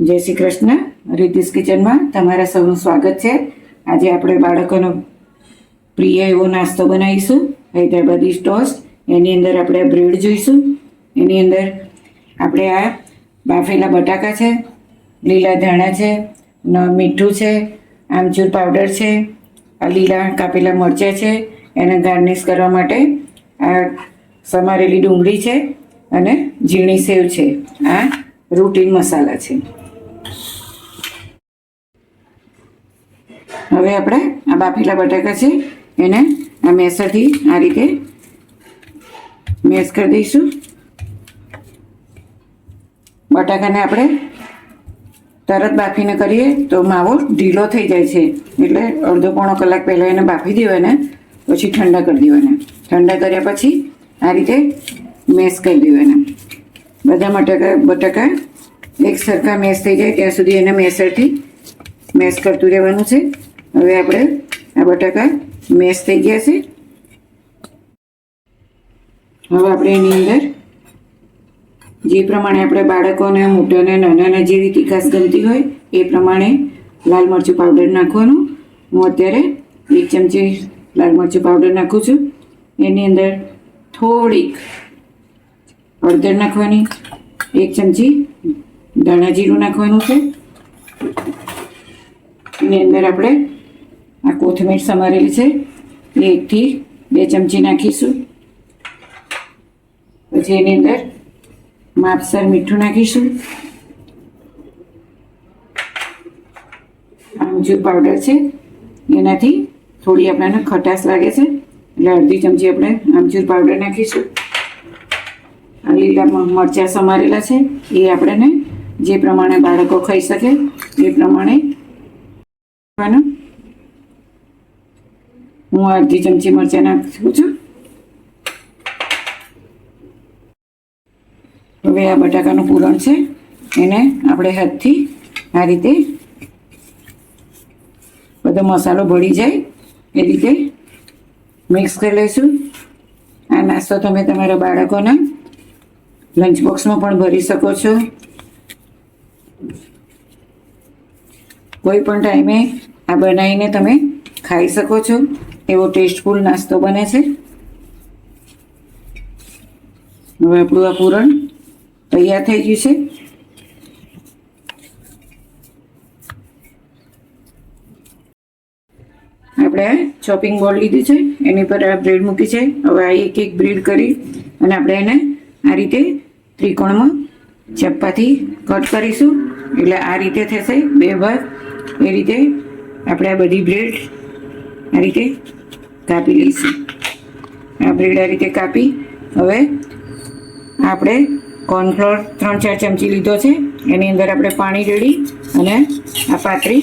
જય શ્રી કૃષ્ણ. રિદ્ધિસ કિચનમાં તમારા સૌનું સ્વાગત છે. આજે આપણે બાળકોનો પ્રિય એવો નાસ્તો બનાવીશું. હૈદરાબાદી ટોસ્ટ. એની અંદર આપણે બ્રેડ જોઈશું. એની અંદર આપણે આ બાફેલા બટાકા છે, લીલા ધાણા છે મીઠું છે, આમચૂર પાવડર છે, આ લીલા કાપેલા મરચાં છે, એને ગાર્નિશ કરવા માટે આ સમારેલી ડુંગળી છે અને ઝીણી સેવ છે. આ રૂટીન મસાલા છે. હવે આપણે આ બાફેલા બટાકા છે, એને આ મેસરથી આ રીતે મેસ કરી દઈશું. બટાકાને આપણે તરત બાફીને કરીએ તો માવો ઢીલો થઈ જાય છે. એટલે અડધો પોણો કલાક પહેલાં એને બાફી દેવાના, પછી ઠંડા કરી દેવાના. ઠંડા કર્યા પછી આ રીતે મેસ કરી દેવાના. બધા બટાકા બટાકા એક સરખા મેસ થઈ જાય, ત્યાં સુધી એને મેસરથી મેસ કરતું રહેવાનું છે. હવે આપણે આ બટાકા મેશ થઈ ગયા છે. હવે આપણે એની અંદર જે પ્રમાણે આપણે બાળકોને, મોટાને, નાનાને જેવી તીખાસ ગમતી હોય, એ પ્રમાણે લાલ મરચું પાવડર નાખવાનું. હું અત્યારે એક ચમચી લાલ મરચું પાવડર નાખું છું. એની અંદર થોડીક હળદર નાખવાની, એક ચમચી ધાણા જીરું નાખવાનું છે. એની અંદર આપણે આ કોથમીર સમારેલી છે. એકથી બે ચમચી નાખીશું. પછી એની અંદર માપસર મીઠું નાખીશું. આમચૂર પાવડર છે. એનાથી થોડી આપણને ખટાશ લાગે છે. એટલે અડધી ચમચી આપણે આમચૂર પાવડર નાખીશું. આ લીલા મરચાં સમારેલા છે. એ આપણને જે પ્રમાણે બાળકો ખાઈ શકે, એ પ્રમાણે. હું અડધી ચમચી મરચાં નાખું છું. હવે આ બટાકાનું પૂરણ છે, એને આપણે હાથથી આ રીતે બધો મસાલો ભળી જાય, એ રીતે મિક્સ કરી લઈશું. આ નાસ્તો તમે તમારા બાળકોના લંચ બોક્સમાં પણ ભરી શકો છો. કોઈ પણ ટાઈમે આ બનાવીને તમે ખાઈ શકો છો. એવો ટેસ્ટફુલ નાસ્તો બને છે. હવે આપણું આ પૂરણ તૈયાર થઈ ગયું છે. આપણે ચોપિંગ બોર્ડ લીધું છે, એની પર આ બ્રેડ મૂકી છે. હવે આ એક એક બ્રેડ કરી અને આપણે એને આ રીતે ત્રિકોણમાં ચપ્પાથી કટ કરીશું. એટલે આ રીતે થશે બે ભાગ. એ રીતે આપણે આ બધી બ્રેડ આ રીતે કાપી લઈશું. આ બ્રેડ આ રીતે કાપી. હવે આપણે કોર્નફ્લોર ત્રણ ચાર ચમચી લીધો છે. એની અંદર આપણે પાણી રેડી અને આ પાતળી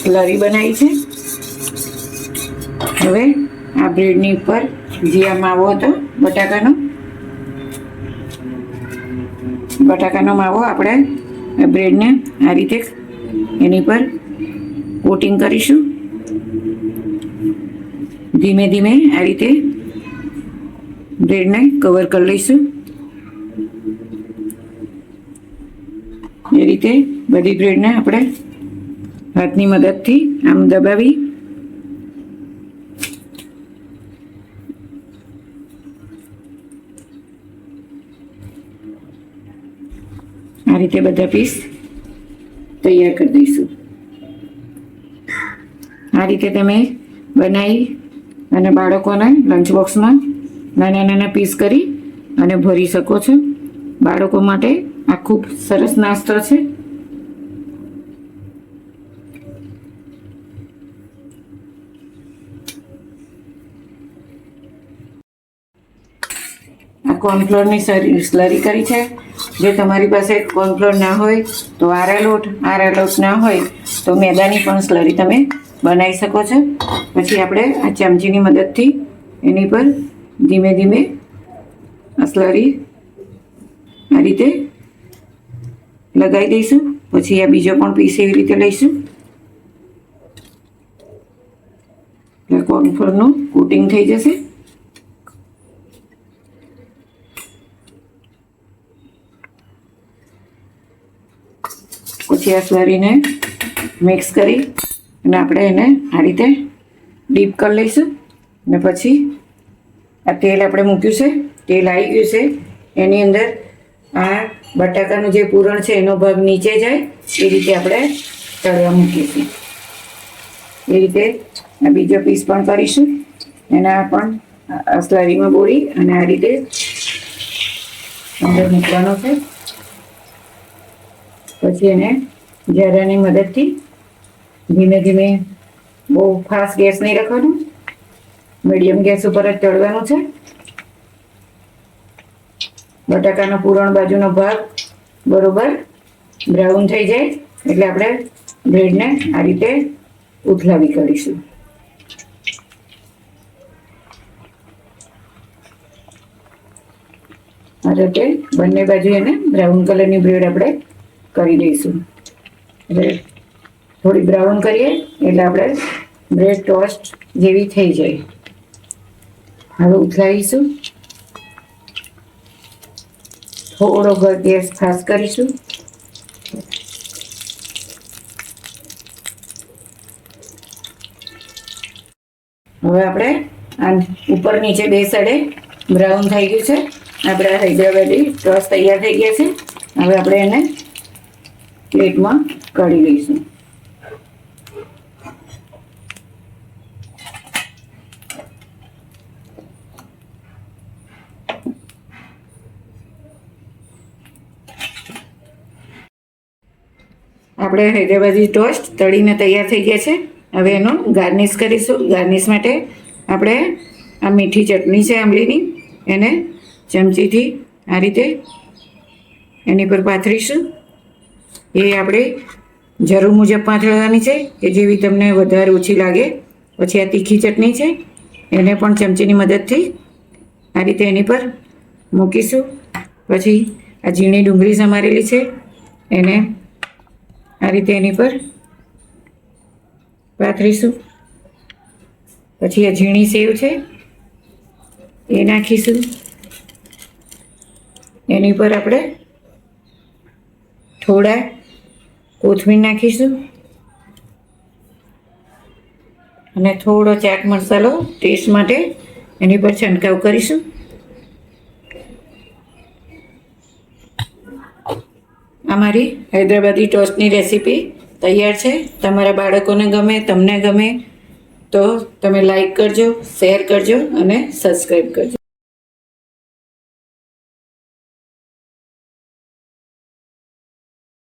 સ્લરી બનાવી છે. હવે આ બ્રેડની ઉપર જે આ માવો હતો, બટાકાનો બટાકાનો માવો આપણે બ્રેડને આ રીતે એની પર કોટિંગ કરીશું. ધીમે ધીમે આ રીતે બ્રેડને કવર કરી લઈશું. એ રીતે બધી બ્રેડને આપણે હાથની મદદથી આમ દબાવી. આ રીતે બધા પીસ તૈયાર કરી દઈશું. આ રીતે તમે બનાવી અને બાળકોને લંચ બોક્સમાં નાના નાના પીસ કરી અને ભરી શકો છો. બાળકો માટે આ ખૂબ સરસ નાસ્તો છે. આ કોર્નફ્લોરની સ્લરી કરી છે. જો તમારી પાસે કોર્નફ્લોર ના હોય તો આરા લોટ આરા લોટ ના હોય તો મેદાની પણ સ્લરી તમે બનાવી શકો છો. પછી આપણે આ ચમચીની મદદથી એની પર ધીમે ધીમે આ સ્લરી આ રીતે લગાવી દઈશું. પછી આ બીજો પણ પીસ એવી રીતે લઈશું. એટલે કોર્નફ્લોરનું કોટિંગ થઈ જશે. પછી આ સ્લરીને મિક્સ કરી અને આપણે એને આ રીતે ડીપ કરી લઈશું. અને પછી આ તેલ આપણે મૂક્યું છે. તેલ આવી ગયું છે. એની અંદર આ બટાકાનું જે પૂરણ છે, એનો ભાગ નીચે જાય. એ રીતે આપણે તળવા મૂકીશું. એ રીતે આ બીજો પીસ પણ કરીશું. એના પણ આ બોળી અને આ રીતે અંદર મૂકવાનો છે. પછી એને જરાની મદદથી ધીમે ધીમે બહુ ફાસ્ટ ગેસ નહીં રાખવાનું. મીડિયમ ગેસ ઉપર જ તળવાનું છે. બટાકાનો પૂરણ બાજુનો ભાગ બરોબર બ્રાઉન થઈ જાય એટલે આપણે બ્રેડને આ રીતે ઉથલાવી કરીશું. આ રીતે બંને બાજુ એને બ્રાઉન કલરની બ્રેડ આપણે કરી દઈશું. એટલે થોડી બ્રાઉન કરીએ, એટલે આપણે બ્રેડ ટોસ્ટ જેવી થઈ જાય. હવે ઉથલાવીશું. થોડો ગેસ ખાસ કરીશું. હવે આપણે આ ઉપર નીચે બે સાઈડે બ્રાઉન થઈ ગયું છે. આપણે આ હૈદરાબાદી ટોસ તૈયાર થઈ ગયા છે. હવે આપણે એને પ્લેટમાં કાઢી લઈશું. આપણે હૈદરાબાદી ટોસ્ટ તળીને તૈયાર થઈ ગયા છે. હવે એનું ગાર્નિશ કરીશું. ગાર્નિશ માટે આપણે આ મીઠી ચટણી છે આંબલીની. એને ચમચીથી આ રીતે એની પર પાથરીશું. એ આપણે જરૂર મુજબ પાથરવાની છે. કે જેવી તમને વધારે ઓછી લાગે. પછી આ તીખી ચટણી છે. એને પણ ચમચીની મદદથી આ રીતે એની પર મૂકીશું. પછી આ ઝીણી ડુંગળી સમારેલી છે. એને આ રીતે એની પર પાથરીશું પછી આ ઝીણી સેવ છે, એ નાખીશું. એની પર આપણે થોડા કોથમીર નાખીશું. અને થોડો ચાટ મસાલો ટેસ્ટ માટે એની પર છંટકાવ કરીશું. આ મારી હૈદરાબાદી ટોસ્ટની રેસીપી તૈયાર છે. તમારા બાળકોને ગમે, તમને ગમે, તો તમે લાઈક કરજો શેર કરજો અને સબસ્ક્રાઈબ કરજો.